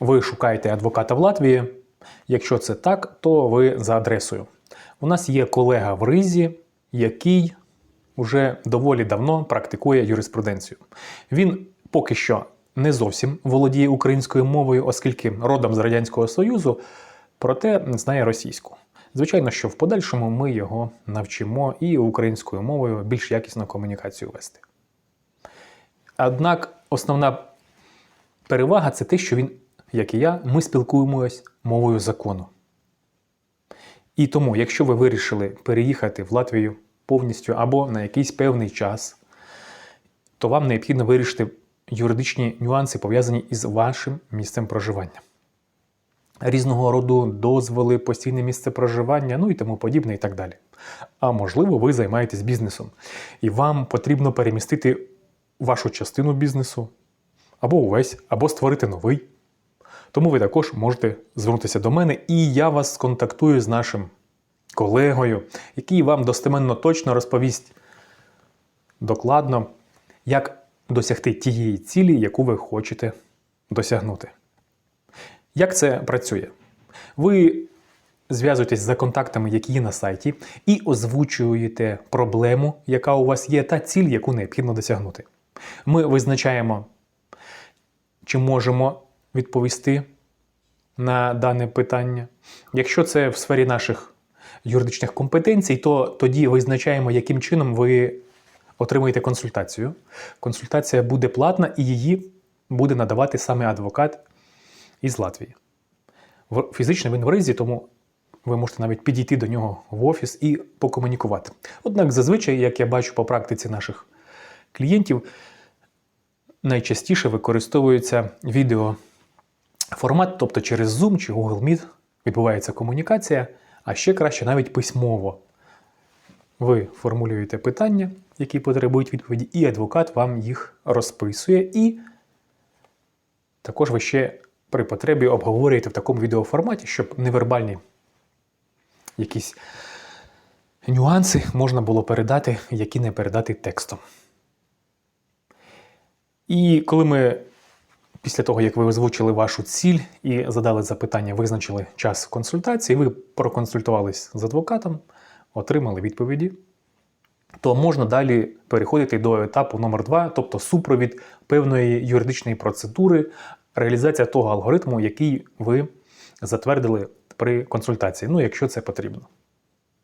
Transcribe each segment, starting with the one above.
ви шукаєте адвоката в Латвії. Якщо це так, то ви за адресою. У нас є колега в Ризі, який вже доволі давно практикує юриспруденцію. Він поки що не зовсім володіє українською мовою, оскільки родом з Радянського Союзу, проте знає російську. Звичайно, що в подальшому ми його навчимо і українською мовою більш якісну комунікацію вести. Однак основна перевага це те, що він, як і я, ми спілкуємось мовою закону. І тому, якщо ви вирішили переїхати в Латвію повністю або на якийсь певний час, то вам необхідно вирішити юридичні нюанси, пов'язані із вашим місцем проживання. Різного роду дозволи, постійне місце проживання, ну і тому подібне, і так далі. А можливо, ви займаєтесь бізнесом, і вам потрібно перемістити вашу частину бізнесу або увесь, або створити новий. Тому ви також можете звернутися до мене, і я вас сконтактую з нашим колегою, який вам достеменно точно розповість докладно, як досягти тієї цілі, яку ви хочете досягнути. Як це працює? Ви зв'язуєтесь за контактами, які є на сайті, і озвучуєте проблему, яка у вас є, та ціль, яку необхідно досягнути. Ми визначаємо, чи можемо відповісти на дане питання. Якщо це в сфері наших юридичних компетенцій, то тоді визначаємо, яким чином ви отримуєте консультацію. Консультація буде платна і її буде надавати саме адвокат із Латвії. Фізично він в Ризі, тому ви можете навіть підійти до нього в офіс і покомунікувати. Однак, зазвичай, як я бачу по практиці наших клієнтів, найчастіше використовується відеоформат, тобто через Zoom чи Google Meet відбувається комунікація, а ще краще навіть письмово. Ви формулюєте питання, які потребують відповіді, і адвокат вам їх розписує, і також ви ще при потребі обговорюєте в такому відеоформаті, щоб невербальні якісь нюанси можна було передати, які не передати текстом. І коли ми після того, як ви озвучили вашу ціль і задали запитання, визначили час консультації, ви проконсультувались з адвокатом, отримали відповіді, то можна далі переходити до етапу номер 2 тобто супровід певної юридичної процедури, реалізація того алгоритму, який ви затвердили при консультації, ну, якщо це потрібно.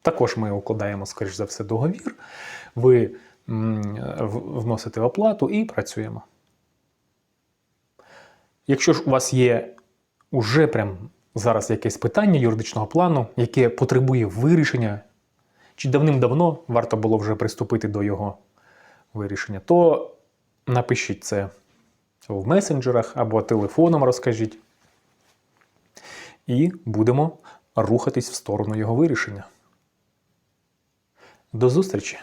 Також ми укладаємо, скоріш за все, договір, ви вносите оплату і працюємо. Якщо ж у вас є уже прям зараз якесь питання юридичного плану, яке потребує вирішення, чи давним-давно варто було вже приступити до його вирішення, то напишіть це в месенджерах або телефоном розкажіть. І будемо рухатись в сторону його вирішення. До зустрічі!